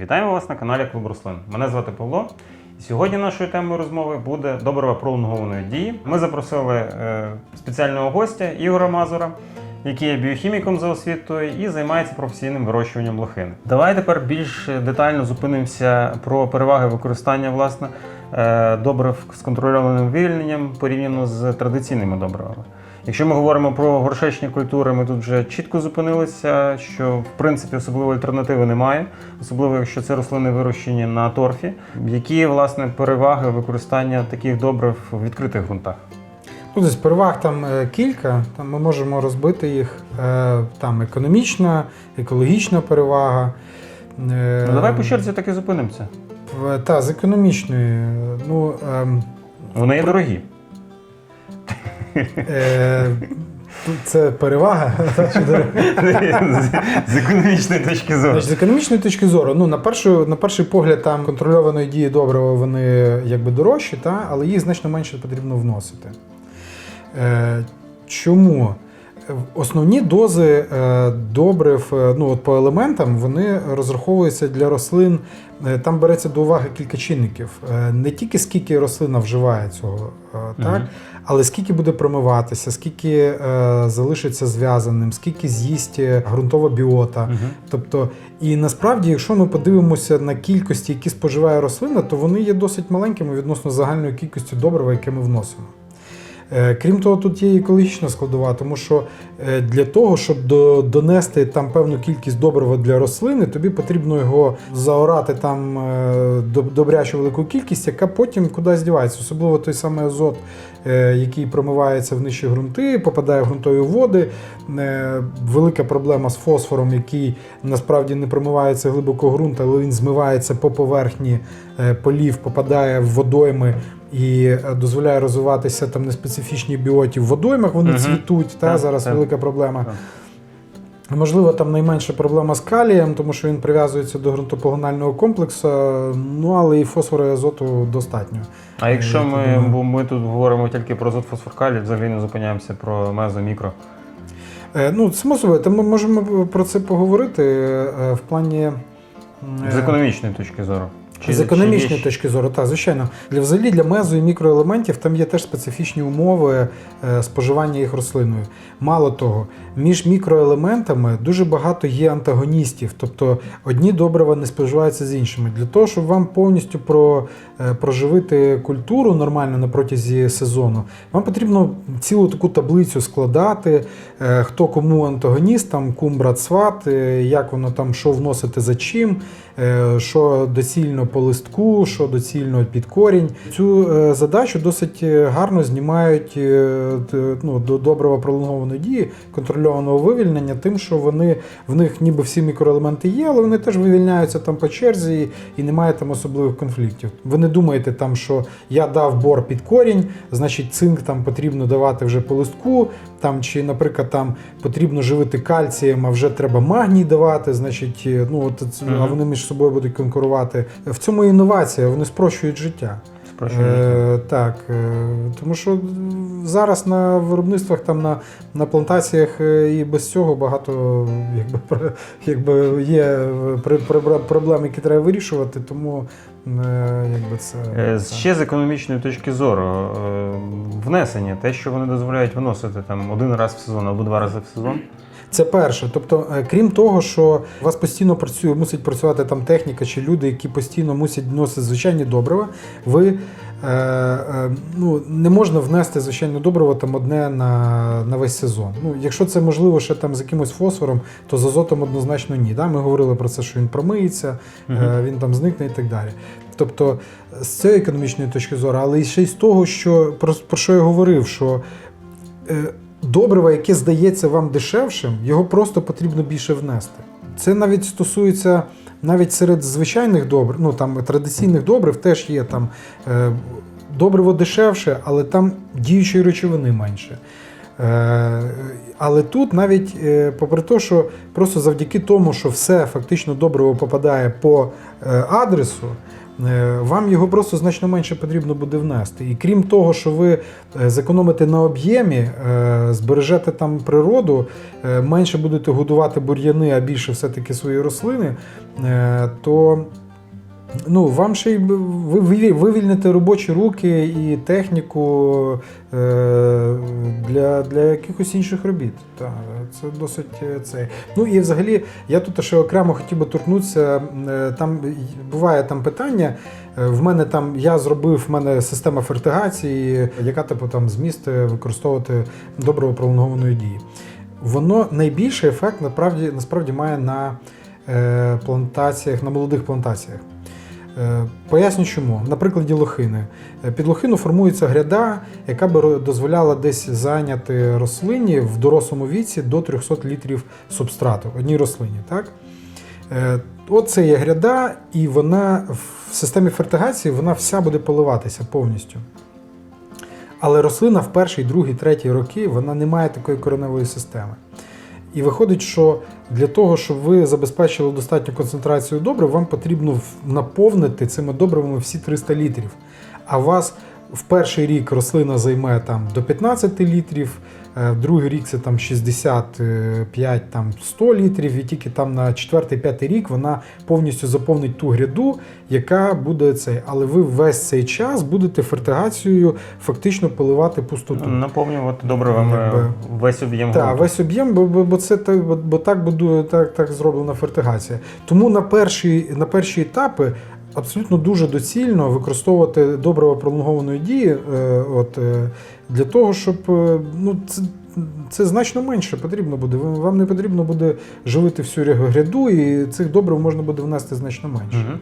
Вітаємо вас на каналі Клуб Руслин. Мене звати Павло. Сьогодні нашою темою розмови буде добрива пролонгованої дії. Ми запросили е, спеціального гостя Ігора Мазура, який є біохіміком за освітою і займається професійним вирощуванням лохини. Давай тепер більш детально зупинимося про переваги використання власне добрив з контрольованим вивільненням порівняно з традиційними добривами. Якщо ми говоримо про горшечні культури, ми тут вже чітко зупинилися, що в принципі особливої альтернативи немає, особливо якщо це рослини вирощені на торфі. Які власне переваги використання таких добрив в відкритих ґрунтах? Ну, десь переваг там е, кілька. Там ми можемо розбити їх. Е, Там економічна, екологічна перевага. Е, Ну, давай по черзі так і зупинимося. Та, з економічної. Ну, ем, Вони є дорогі. е, це перевага. З економічної точки зору. Значить, з економічної точки зору, ну на першу, на перший погляд, там контрольованої дії добрива вони якби дорожчі, та, але їх значно менше потрібно вносити. Е, чому? Основні дози е, добрив е, ну, от по елементам вони розраховуються для рослин. е, Там береться до уваги кілька чинників. Не тільки скільки рослина вживає цього, так, Мгм. але скільки буде промиватися, скільки залишиться зв'язаним, скільки з'їсть ґрунтова біота. Мгм. Тобто, і насправді, якщо ми подивимося на кількості, які споживає рослина, то вони є досить маленькими відносно загальної кількості добрива, яке ми вносимо. Е, Крім того, тут є екологічна складова, тому що е, для того, щоб донести там певну кількість добрива для рослини, тобі потрібно його заорати там е, добрячу велику кількість, яка потім кудись дівається. Особливо той самий азот, який промивається в нижчі ґрунти, попадає в ґрунтові води. Велика проблема з фосфором, який насправді не промивається глибоко ґрунт, але він змивається по поверхні полів, попадає в водойми і е, дозволяє розвиватися там неспецифічні біоті в водоймах. Вони Мгм. цвітуть. Та Так, зараз так. велика проблема. Так. Можливо, там найменша проблема з калієм, тому що він прив'язується до ґрунтопогонального комплексу. Ну але і фосфору і азоту достатньо. А якщо ми, бо ми тут говоримо тільки про азот фосфоркалій, взагалі не зупиняємося про мезо, мікро. Е, Ну, само собою, то ми можемо про це поговорити е, в плані. З е, економічної точки зору. Чи- З економічної є точки зору, так, звичайно. Для взагалі для мезо і мікроелементів там є теж специфічні умови е, споживання їх рослиною. Мало того, між мікроелементами дуже багато є антагоністів, тобто одні добрива не споживаються з іншими. Для того, щоб вам повністю про, е, проживити культуру нормально на протязі сезону, вам потрібно цілу таку таблицю складати, е, хто кому антагоніст, там кум, брат, сват, е, як воно там, що вносити за чим, що доцільно по листку, що доцільно під корінь. Цю е, задачу досить е, гарно знімають е, ну, до добрива пролонгованої дії, контрольованого вивільнення, тим, що вони в них ніби всі мікроелементи є, але вони теж вивільняються там по черзі і немає там особливих конфліктів. Ви не думаєте там, що я дав бор під корінь, значить цинк там потрібно давати вже по листку, там чи, наприклад, там потрібно живити кальцієм, а вже треба магній давати, значить, е, ну от а вони між собою будуть конкурувати. В цьому інновація, вони спрощують життя. Спрощення? Е, так, е, тому що зараз на виробництвах, там на, на плантаціях е, і без цього багато якби, про- якби є е, при- при- проблем, які треба вирішувати, тому е, якби це. Е, це. Ще з економічної точки зору, е, внесення, те, що вони дозволяють виносити там один раз в сезон або два рази в сезон. Це перше. Тобто, е, крім того, що у вас постійно працює, мусить працювати там техніка чи люди, які постійно мусять вносити звичайні добрива, ви е, е, ну, не можна внести звичайне добриво там одне на, на весь сезон. Ну, якщо це можливо ще там з якимось фосфором, то з азотом однозначно ні. Да? Ми говорили про це, що він промиється, е, він там зникне і так далі. Тобто, з цієї економічної точки зору, але ще й з того, що про, про що я говорив, що е, добриво, яке здається вам дешевшим, його просто потрібно більше внести. Це навіть стосується навіть серед звичайних добрив, ну там традиційних добрив теж є там е, добриво дешевше, але там діючої речовини менше. Е, але тут навіть, е, попри те, що просто завдяки тому, що все фактично добриво попадає по адресу, вам його просто значно менше потрібно буде внести. І крім того, що ви е, зекономите на об'ємі, е, збережете там природу, е, менше будете годувати бур'яни, а більше все-таки свої рослини, е, то Ну, вам ще й ви ви- вивільните робочі руки і техніку е, для, для якихось інших робіт. Так, це досить е, це. Ну і взагалі, я тут ще окремо хотів би торкнутися. е, Там буває там питання. В мене там я зробив в мене система фертигації, яка типу там зміст використовувати добриво пролонгованої дії. Воно найбільший ефект насправді, насправді має на плантаціях, на молодих плантаціях. Е, Поясню чому. На прикладі лохини. Е, Під лохину формується гряда, яка би дозволяла десь зайняти рослині в дорослому віці до 300 літрів субстрату одній рослині. Так? Е, От це є гряда, і вона в системі фертигації вона вся буде поливатися повністю. Але рослина в перший, другий, третій роки вона не має такої кореневої системи. І виходить, що для того, щоб ви забезпечили достатню концентрацію добрив, вам потрібно наповнити цими добривами всі 300 літрів. А вас в перший рік рослина займе там до 15 літрів, другий рік це там 65 там 100 літрів, і тільки там на 4-5 рік вона повністю заповнить ту гряду, яка буде цей. Але ви весь цей час будете фертигацією фактично поливати пустоту. Наповнювати добривами Якби- весь об'єм Так, весь об'єм, бо, бо, бо це так, бо, так будує, так, так зроблена фертигація. Тому на перші, на перші етапи абсолютно дуже доцільно використовувати добриво пролонгованої дії, е, от, е, для того, щоб е, ну, це, це значно менше потрібно буде. Вам не потрібно буде живити всю гряду, і цих добрив можна буде внести значно менше. Мгм.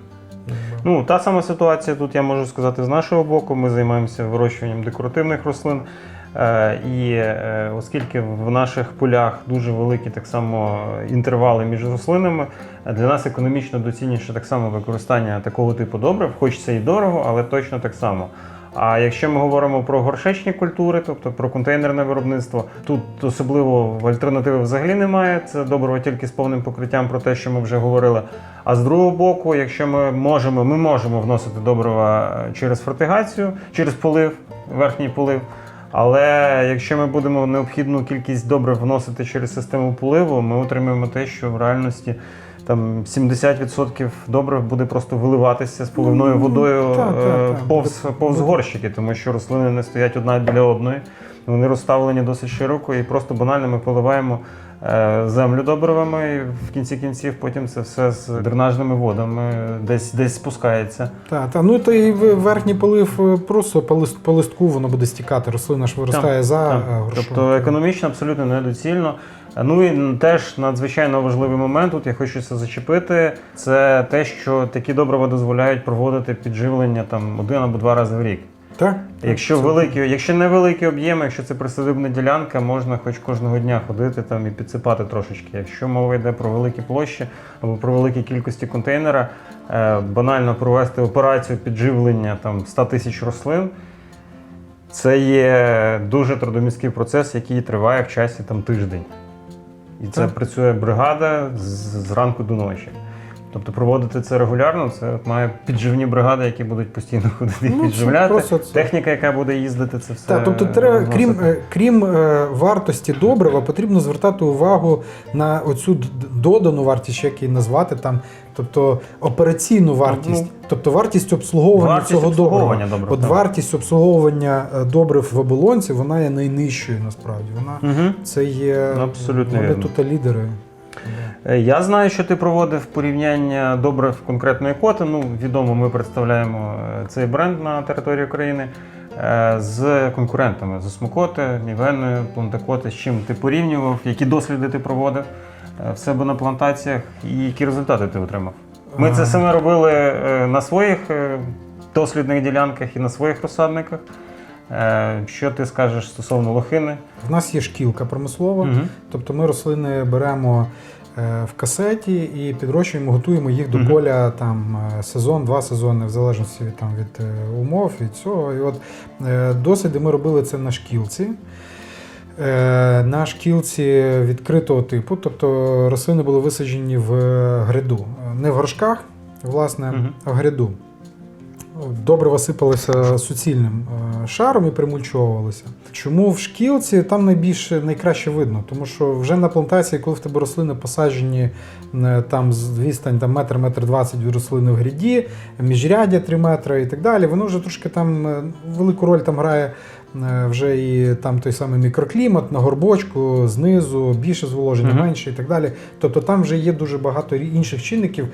Ну, та сама ситуація тут я можу сказати з нашого боку. Ми займаємося вирощуванням декоративних рослин. Е, І е, оскільки в наших полях дуже великі так само інтервали між рослинами, для нас економічно доцільніше так само використання такого типу добрив, хоч це і дорого, але точно так само. А якщо ми говоримо про горшечні культури, тобто про контейнерне виробництво, тут особливо альтернативи взагалі немає. Це добриво тільки з повним покриттям про те, що ми вже говорили. А з другого боку, якщо ми можемо, ми можемо вносити добрива через фортигацію, через полив, верхній полив. Але якщо ми будемо необхідну кількість добрив вносити через систему поливу, ми отримаємо те, що в реальності там 70% добрив буде просто виливатися з поливною водою водою так, е, так, так. повз, повз горщики, тому що рослини не стоять одна біля одної. Вони розставлені досить широко і просто банально ми поливаємо землю добривами. І в кінці кінців потім це все з дренажними водами десь десь спускається. Так, та, ну то і верхній полив е, просто по, лист, по листку воно буде стікати, рослина ж виростає Так, за так. е. Тобто економічно абсолютно недоцільно. Ну і теж надзвичайно важливий момент, тут я хочу це зачепити. Це те, що такі добрива дозволяють проводити підживлення там один або два рази в рік. Так? Якщо Це- великі, якщо невеликий об'єм, якщо це присадибна ділянка, можна хоч кожного дня ходити там і підсипати трошечки. Якщо мова йде про великі площі або про великі кількості контейнера, е, банально провести операцію підживлення там 100 тисяч рослин. Це є дуже трудомісткий процес, який триває в часі там тиждень. І це Так. працює бригада з, з ранку до ночі. Тобто проводити це регулярно, це має підживні бригади, які будуть постійно ходити Ну, підживляти. просто це. Техніка, яка буде їздити, це все. Так, тобто, треба, крім, е, крім е, вартості добрива, потрібно звертати увагу на оцю додану вартість, як її назвати там, тобто операційну вартість, Ну, тобто вартість обслуговування Вартість цього обслуговування добрива. добрив, От так. вартість обслуговування е, добрив в оболонці, вона є найнижчою насправді. Вона Угу. це є Абсолютно вони тут лідери. Е, Я знаю, що ти проводив порівняння добрив конкретної коти. Ну, відомо, ми представляємо е, цей бренд на території України е, з конкурентами з Осмокоти, Нівеною, Плантакоти. З чим ти порівнював, які досліди ти проводив в себе на плантаціях і які результати ти отримав? Ми це саме робили на своїх дослідних ділянках і на своїх розсадниках. Е, Що ти скажеш стосовно лохини? В нас є шкілка промислова. Мгм. Тобто ми рослини беремо е, в касеті і підрощуємо, готуємо їх до поля там е, сезон, два сезони, в залежності від, там, від умов від цього. І от досліди ми робили це на шкілці. На шкілці відкритого типу, тобто рослини були висаджені в гряду. Не в горшках, власне, Мгм. а в гряду. Добрива висипалися суцільним е, шаром і примульчовувалися. Чому в шкілці там найбільше найкраще видно? Тому що вже на плантації, коли в тебе рослини посаджені е, там з відстань там, метр, метр двадцять від рослини в гряді, міжряддя 3 метри і так далі, воно вже трошки там е, велику роль там грає вже і там той самий мікроклімат на горбочку, знизу, більше зволоження, Мгм. менше і так далі. Тобто там вже є дуже багато інших чинників,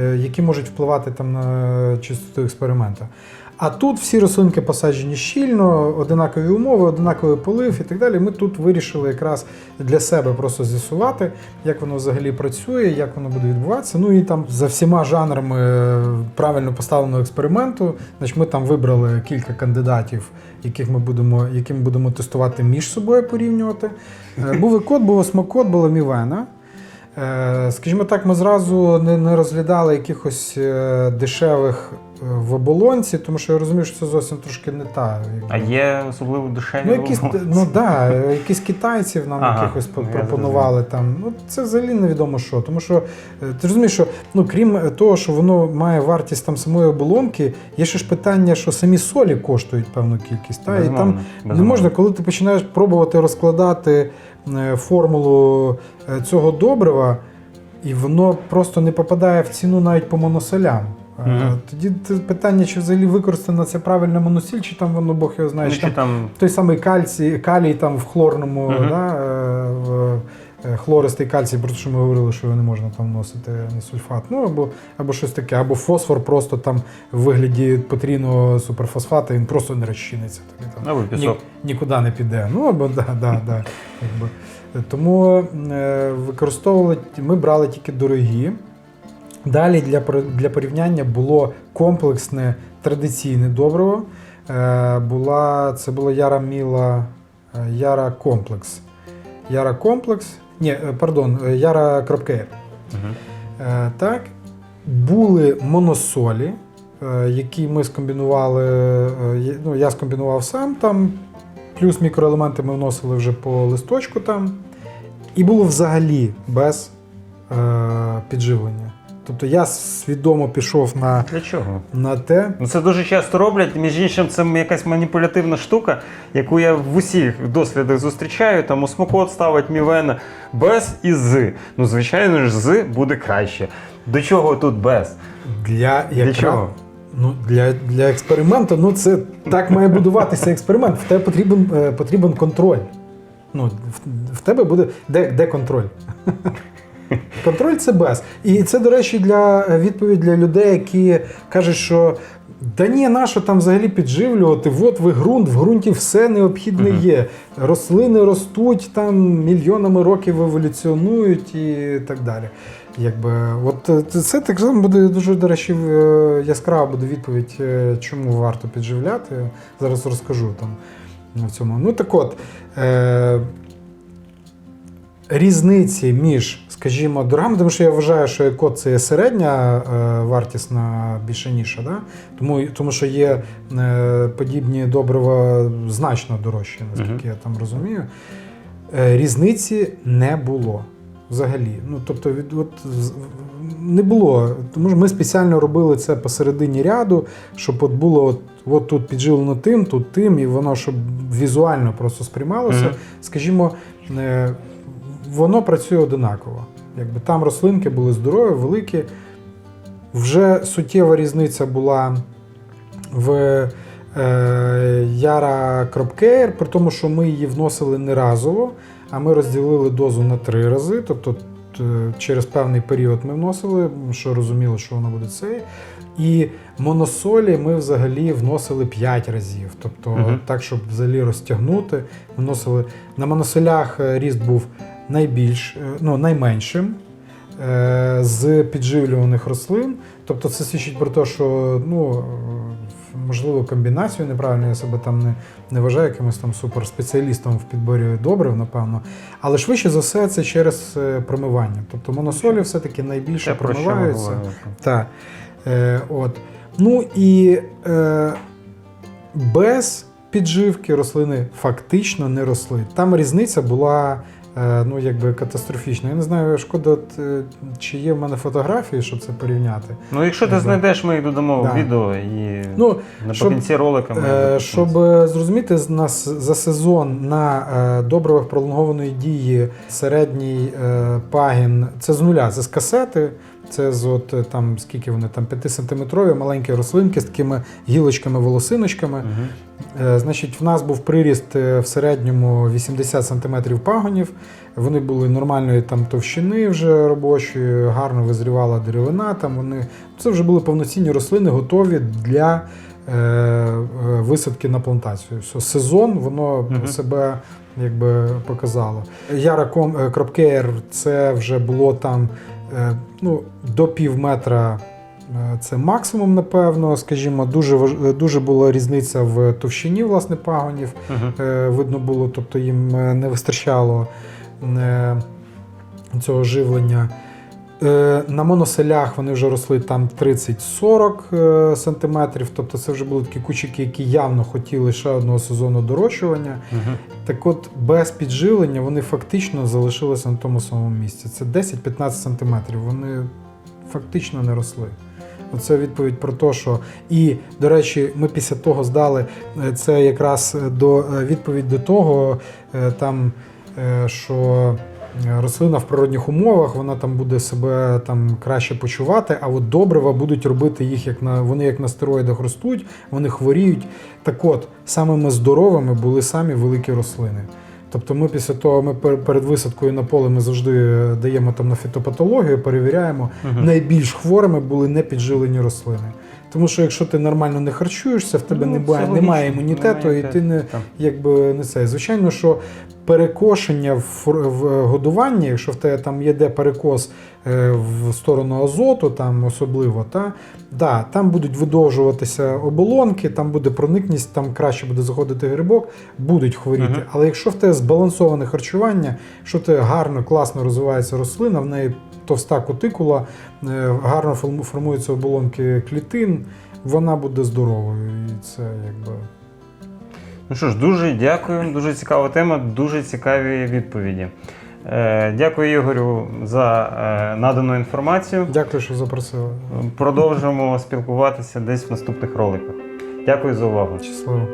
е, які можуть впливати там на чистоту експеримента. А тут всі рослинки посаджені щільно, одинакові умови, одинаковий полив і так далі. Ми тут вирішили якраз для себе просто з'ясувати, як воно взагалі працює, як воно буде відбуватися. Ну і там за всіма жанрами е, правильно поставленого експерименту, значить, ми там вибрали кілька кандидатів, яких ми будемо, які ми будемо тестувати між собою порівнювати. Е, Був і код, був осмокод, була мівена. Е, Скажімо так, ми зразу не, розглядали якихось дешевих в оболонці, тому що я розумію, що це зовсім трошки не та. А є особливо дешеві. Ну, якісь, ну да, якісь китайців нам Ага, якихось ну, пропонували там. Ну, це взагалі невідомо що. Тому що е, ти розумієш, що ну, крім того, що воно має вартість там самої оболонки, є ще ж питання, що самі солі коштують певну кількість. Та? І Безумовно, не можна, коли ти починаєш пробувати розкладати е, формулу е, цього добрива, і воно просто не попадає в ціну навіть по моносолям. Мгм. Тоді питання, чи взагалі використана ця правильна моносіль, чи там воно Бог його знає. Ну, чи там там той самий кальцій, калій там в хлорному, Мгм. да, е, в, е, хлористий кальцій, про те, що ми говорили, що його не можна там вносити на сульфат. Ну або, або щось таке, або фосфор просто там в вигляді потрійного суперфосфата, він просто не розчиниться. Тобі там або ні, нікуди не піде. Ну або да, да, да, якби. Тому використовували, ми брали тільки дорогі. Далі для, для порівняння було комплексне традиційне добриво. Е, була, це була Яра Міла, е, Яра Комплекс. Яра Комплекс. Ні, е, пардон, Яра. Е, так. Були моносолі, які ми скомбінували. Ну, я скомбінував сам там, плюс мікроелементи ми вносили вже по листочку там. І було взагалі без е, підживлення. Тобто я свідомо пішов на, Для чого? на те. Ну це дуже часто роблять. Між іншим, це якась маніпулятивна штука, яку я в усіх дослідах зустрічаю. Там осмокот ставить мівена без і з. Ну, звичайно ж, з буде краще. До чого тут без? Для, Для чого? Ну, для, для експерименту, ну це так має будуватися експеримент. В тебе потрібен, е, потрібен контроль. Ну, в, в тебе буде. Де, де контроль? Контроль це без. І це, до речі, для е, відповідь для людей, які кажуть, що да ні, нащо там взагалі підживлювати? От ви ґрунт, в ґрунті все необхідне Мгм. є. Рослини ростуть там мільйонами років еволюціонують і так далі. Якби, от е, це так само буде дуже, до речі, е, яскрава буде відповідь, чому варто підживляти. Зараз розкажу там в цьому. Ну так от. Е- Різниці між, скажімо, дорогами, тому що я вважаю, що екот це є середня е, вартісна більше ніша, да? тому, тому що є е, подібні добрива значно дорожчі, наскільки я там розумію. Е, різниці не було взагалі. Ну, тобто, від, от, не було. Тому що ми спеціально робили це посередині ряду, щоб от було от, от тут підживлено тим, тут тим, і воно щоб візуально просто сприймалося. Мгм. Скажімо, е, воно працює одинаково. Якби там рослинки були здорові, великі. Вже суттєва різниця була в е, Яра Кропкейр, при тому, що ми її вносили не разово, а ми розділили дозу на три рази. Тобто через певний період ми вносили, що розуміли, що воно буде цей. І моносолі ми взагалі вносили 5 разів. Тобто, Мгм. так, щоб взагалі розтягнути, вносили. На моносолях е, ріст був найбільш, е, ну, найменшим е, з підживлюваних рослин. Тобто це свідчить про те, що ну, е, можливо комбінацію неправильно, я себе там не, не вважаю якимось там суперспеціалістом в підборі добрив, напевно. Але швидше за все це через промивання. Тобто моносолі все-таки найбільше ми промиваються. Так. Е, от. Ну і е, без підживки рослини фактично не росли. Там різниця була ну, якби катастрофічно. Я не знаю, шкода, е, чи є в мене фотографії, щоб це порівняти. Ну, якщо ти знайдеш, ми їх додамо Да. відео і Ну, наприкінці ролика ми Е, Щоб е, зрозуміти нас за сезон на добрових добривах пролонгованої дії середній е, пагін, це з нуля, це з касети. Це з от е, там скільки вони там 5-сантиметрові маленькі рослинки з такими гілочками, волосиночками. Мгм. Е, Значить, в нас був приріст е, в середньому 80 см пагонів. Вони були нормальної там товщини вже робочої, гарно визрівала деревина. Там вони це вже були повноцінні рослини, готові для е, е, висадки на плантацію. Все, сезон воно Мгм. себе якби показало. Яра Кропкеєр це вже було там ну, до пів метра. Е, Це максимум, напевно, скажімо, дуже е, дуже була різниця в товщині власне пагонів. Е, Видно було, тобто їм е, не вистачало е, цього живлення. Е, На моноселях вони вже росли там 30-40 е, сантиметрів, тобто це вже були такі кучики, які явно хотіли ще одного сезону дорощування. Мгм. Так от, без підживлення вони фактично залишилися на тому самому місці. Це 10-15 сантиметрів. Вони фактично не росли. Оце відповідь про те, що. І, до речі, ми після того здали е, це якраз до відповідь до того, там, що рослина в природних умовах вона там буде себе там краще почувати, а от добрива будуть робити їх як на вони як на стероїдах ростуть, вони хворіють. Так от, самими здоровими були самі великі рослини. Тобто ми після того, ми пер- перед висадкою на поле ми завжди даємо там на фітопатологію, перевіряємо. Мгм. Найбільш хворими були непідживлені рослини. Тому що якщо ти нормально не харчуєшся, в тебе Ну, немає, немає імунітету, немає і ти не Там. якби не це. Звичайно, що перекошення в, в годуванні, якщо в тебе там є де перекос е, в сторону азоту, там особливо, та, да, там будуть видовжуватися оболонки, там буде проникність, там краще буде заходити грибок, будуть хворіти. Мгм. Але якщо в тебе збалансоване харчування, що тебе гарно, класно розвивається рослина, в неї товста кутикула, е, гарно форму- формуються оболонки клітин, вона буде здоровою. І це якби. Ну що ж, дуже дякую. Дуже цікава тема, дуже цікаві відповіді. Е, Дякую Ігорю за е, надану інформацію. Дякую, що запросили. Продовжимо спілкуватися десь в наступних роликах. Дякую за увагу. Щасливо.